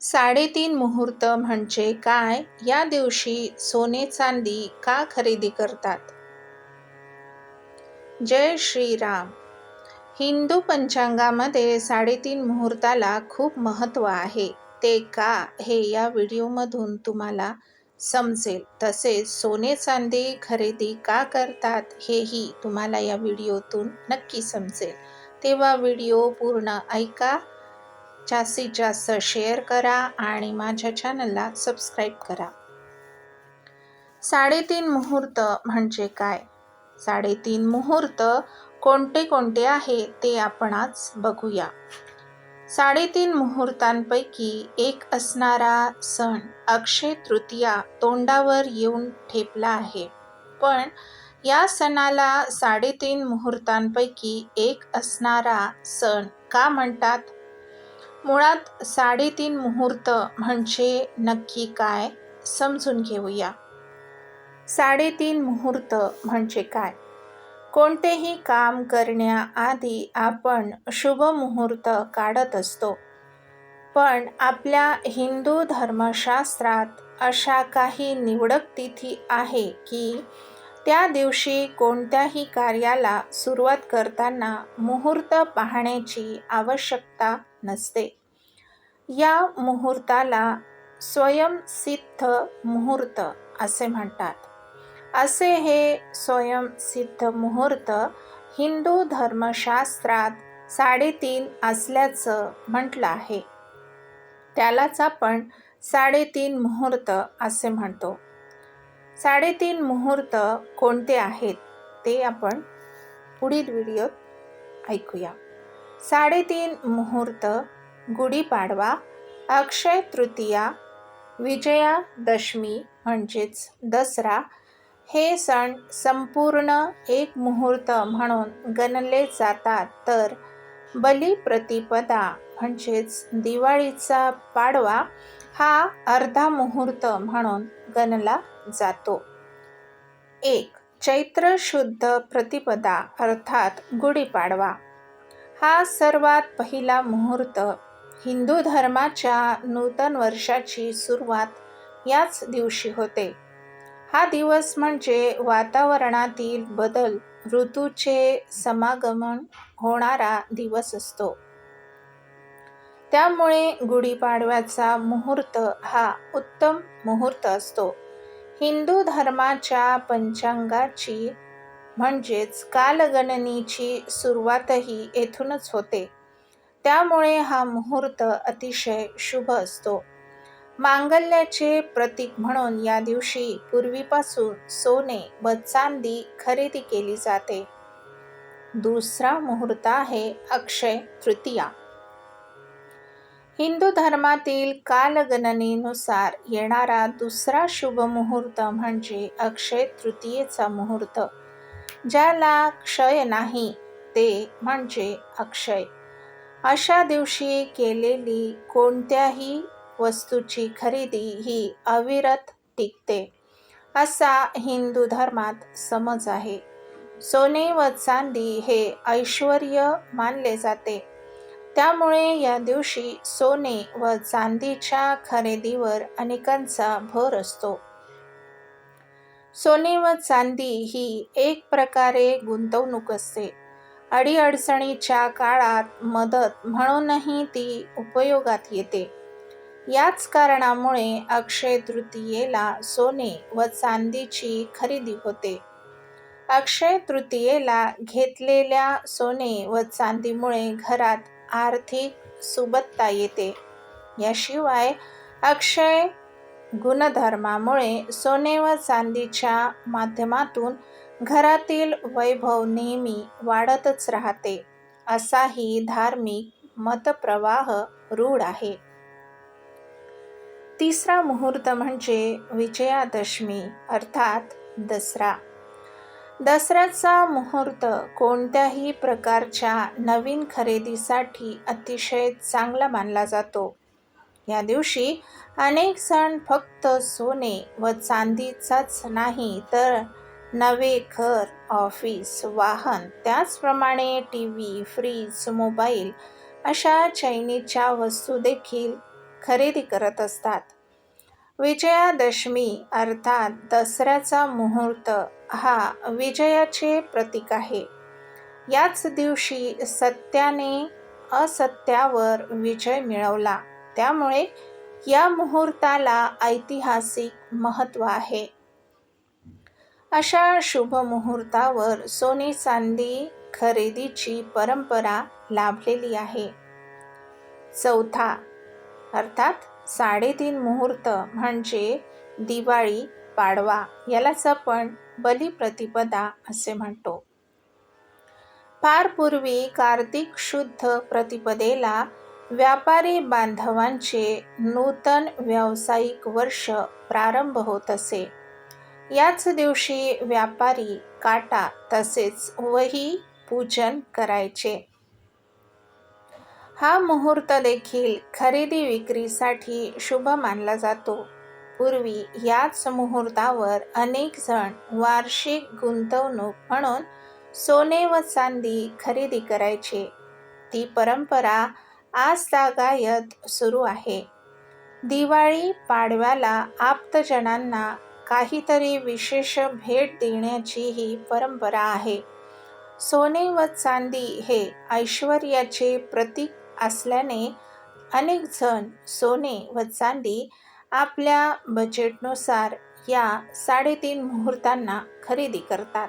साडेतीन मुहूर्त म्हणजे काय? या दिवशी सोने चांदी का खरेदी करतात? जय श्रीराम. हिंदू पंचांगामध्ये साडेतीन मुहूर्ताला खूप महत्त्व आहे. ते का हे या व्हिडिओमधून तुम्हाला समजेल. तसेच सोने चांदी खरेदी का करतात हेही तुम्हाला या व्हिडिओतून नक्की समजेल. तेव्हा व्हिडिओ पूर्ण ऐका. जास्तीत जास्त शेअर करा आणि माझ्या चॅनलला सबस्क्राईब करा. साडेतीन मुहूर्त म्हणजे काय? साडेतीन मुहूर्त कोणते कोणते आहे ते आपण आज बघूया. साडेतीन मुहूर्तांपैकी एक असणारा सण अक्षय तृतीया तोंडावर येऊन ठेपला आहे. पण या सणाला साडेतीन मुहूर्तांपैकी एक असणारा सण का म्हणतात? मुळात साडेतीन मुहूर्त म्हणजे नक्की काय? समजून घेऊया. साडेतीन मुहूर्त म्हणजे काय? कोणतेही काम करण्याआधी आपण शुभ मुहूर्त काढत असतो. पण आपल्या हिंदू धर्मशास्त्रात अशा काही निवडक तिथी आहे की त्या दिवशी कोणत्याही कार्याला सुरुवात करताना मुहूर्त पाहण्याची आवश्यकता नसते. या मुहूर्ताला स्वयंसिद्ध मुहूर्त असे म्हणतात. असे हे स्वयंसिद्ध मुहूर्त हिंदू धर्मशास्त्रात साडेतीन असल्याचं म्हटलं आहे. त्यालाच आपण साडेतीन मुहूर्त असे म्हणतो. साडेतीन मुहूर्त कोणते आहेत ते आपण पुढील व्हिडिओत ऐकूया. साडेतीन मुहूर्त गुढीपाडवा अक्षय तृतीया विजयादशमी म्हणजेच दसरा हे सण संपूर्ण एक मुहूर्त म्हणून गणले जातात. तर बलिप्रतिपदा म्हणजेच दिवाळीचा पाडवा हा अर्धा मुहूर्त म्हणून गणला जातो. एक चैत्र शुद्ध प्रतिपदा अर्थात गुढीपाडवा हा सर्वात पहिला मुहूर्त हिंदू धर्माच्या नूतन वर्षाची सुरुवात याच दिवशी होते. हा दिवस म्हणजे वातावरणातील बदल ऋतूचे समागमन होणारा दिवस असतो. त्यामुळे गुढीपाडव्याचा मुहूर्त हा उत्तम मुहूर्त असतो. हिंदू धर्माच्या पंचांगाची म्हणजेच कालगणनेची सुरुवातही येथूनच होते. त्यामुळे हा मुहूर्त अतिशय शुभ असतो. मांगल्याचे प्रतीक म्हणून या दिवशी पूर्वीपासून सोने व चांदी खरेदी केली जाते. दुसरा मुहूर्त आहे अक्षय तृतीया. हिंदू धर्मातील कालगणनेनुसार येणारा दुसरा शुभ मुहूर्त म्हणजे अक्षय तृतीयेचा मुहूर्त. ज्याला क्षय नाही ते म्हणजे अक्षय. अशा दिवशी केलेली कोणत्याही वस्तूची खरेदी ही अविरत टिकते असा हिंदू धर्मात समज आहे. सोने व चांदी हे ऐश्वर मानले जाते. त्यामुळे या दिवशी सोने व चांदीच्या खरेदीवर अनेकांचा भर असतो. सोने व चांदी ही एक प्रकारे गुंतवणूक असते. अडीअडचणीच्या काळात मदत म्हणूनही ती उपयोगात येते. याच कारणामुळे अक्षय तृतीयेला सोने व चांदीची खरेदी होते. अक्षय तृतीयेला घेतलेल्या सोने व चांदीमुळे घरात आर्थिक सुबत्ता येते. याशिवाय अक्षय गुणधर्मामुळे सोने व चांदीच्या माध्यमातून घरातील वैभव नेहमी वाढतच राहते. असाही धार्मिक मतप्रवाह रूढ आहे. तिसरा मुहूर्त म्हणजे विजयादशमी अर्थात दसरा. दसऱ्याचा मुहूर्त कोणत्याही प्रकारच्या नवीन खरेदीसाठी अतिशय चांगला मानला जातो. या दिवशी अनेक सण फक्त सोने व चांदीचाच नाही तर नवे घर ऑफिस वाहन त्याचप्रमाणे टी व्ही फ्रीज मोबाईल अशा चैनीच्या वस्तू देखील खरेदी करत असतात. विजयादशमी अर्थात दसऱ्याचा मुहूर्त हा विजयाचे प्रतीक आहे. याच दिवशी सत्याने असत्यावर विजय मिळवला. त्यामुळे या मुहूर्ताला ऐतिहासिक महत्त्व आहे. अशा शुभ मुहूर्तावर सोने चांदी खरेदीची परंपरा लाभलेली आहे. चौथा अर्थात साडेतीन मुहूर्त म्हणजे दिवाळी पाडवा यालाच आपण बलिप्रतिपदा असे म्हणतो. फार पूर्वी कार्तिक शुद्ध प्रतिपदेला व्यापारी बांधवांचे नूतन व्यावसायिक वर्ष प्रारंभ होत असे. याच दिवशी व्यापारी काटा तसेच वही पूजन करायचे. हा मुहूर्त देखील खरेदी विक्रीसाठी शुभ मानला जातो. पूर्वी याच मुहूर्तावर अनेक जण वार्षिक गुंतवणूक म्हणून सोने व चांदी खरेदी करायचे. ती परंपरा आज तागायत सुरू आहे. दिवाळी पाडव्याला आप्तजनांना काहीतरी विशेष भेट देण्याची ही परंपरा आहे. सोने व चांदी हे ऐश्वर्याचे प्रतीक असल्याने अनेक जण सोने व चांदी आपल्या बजेटनुसार या साडेतीन मुहूर्तांना खरेदी करतात.